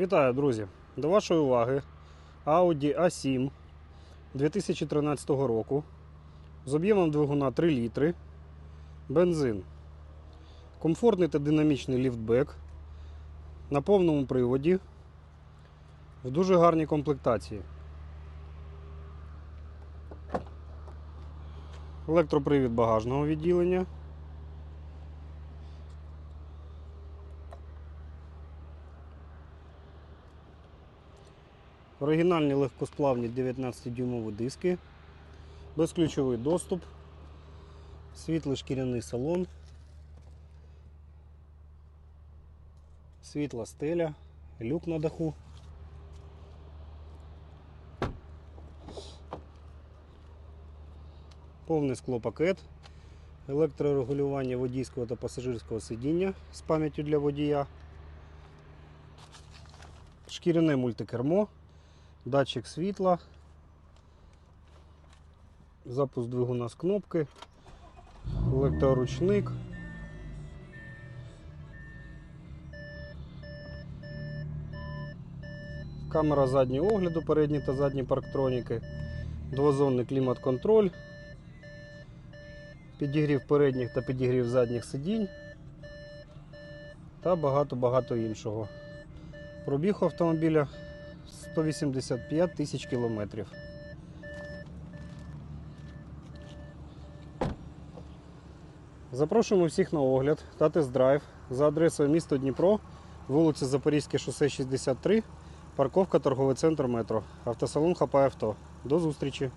Вітаю, друзі! До вашої уваги Audi A7 2013 року з об'ємом двигуна 3 літри, бензин, комфортний та динамічний ліфтбек на повному приводі в дуже гарній комплектації. Електропривід багажного відділення. Оригінальні легкосплавні 19-дюймові диски, безключовий доступ, світлий шкіряний салон, світла стеля, люк на даху. Повний склопакет, електрорегулювання водійського та пасажирського сидіння з пам'яттю для водія, шкіряне мультикермо датчик світла, запуск двигуна з кнопки, електроручник. Камера заднього огляду, передні та задні парктроніки, двозонний клімат-контроль, підігрів передніх та підігрів задніх сидінь. Та багато-багато іншого. Пробіг автомобіля 185 тисяч кілометрів. Запрошуємо всіх на огляд та тест-драйв за адресою місто Дніпро, вулиця Запорізьке шосе 63, парковка торговий центр метро, автосалон Хапай авто. До зустрічі!